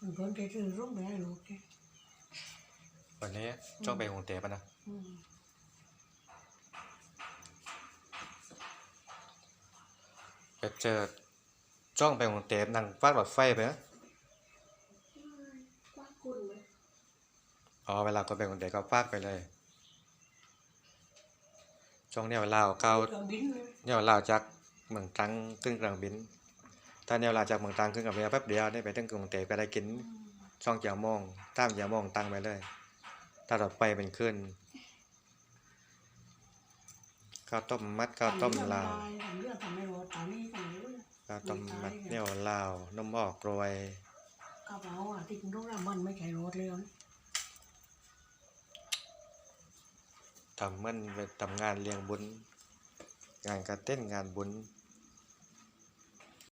มันคนที่ซื้อร่มไปให้ลูกเนี่ยวันนี้จ้องไปของเตะปะนะอืมไปเจอจ้องไปของเตะนั่งฟาดหลอดไฟไปนะควักคุณไหมอ๋อเวลาคนไปของเตะก็ฟาดไปเลย ช่วงเนี้ยเวลาเอาเข้าเครื่องบินเลย เนี่ยเวลาจากเมืองตรังขึ้นเครื่องบิน ถ้าเนี่ยเวลาจากเมืองตรังขึ้นกับเรือแป๊บเดียวได้ไปถึงกรุงเทพก็ได้กินช่องเจียวมองตามเจียวมองตั้งไปเลย ถ้าเราไปเป็นขึ้นข้าวต้มมัดข้าวต้มลาวทำเรื่องทำไม่รอดตอนนี้ทำเรื่องข้าวต้มมัดเนี่ยลาวนมออกโรยกระเป๋าอะที่คุณต้องรับมันไม่ใช่รถเลยนะทำเหมันไปทำงานเลี้ยงบุญ งานกระเต้นงานบุญ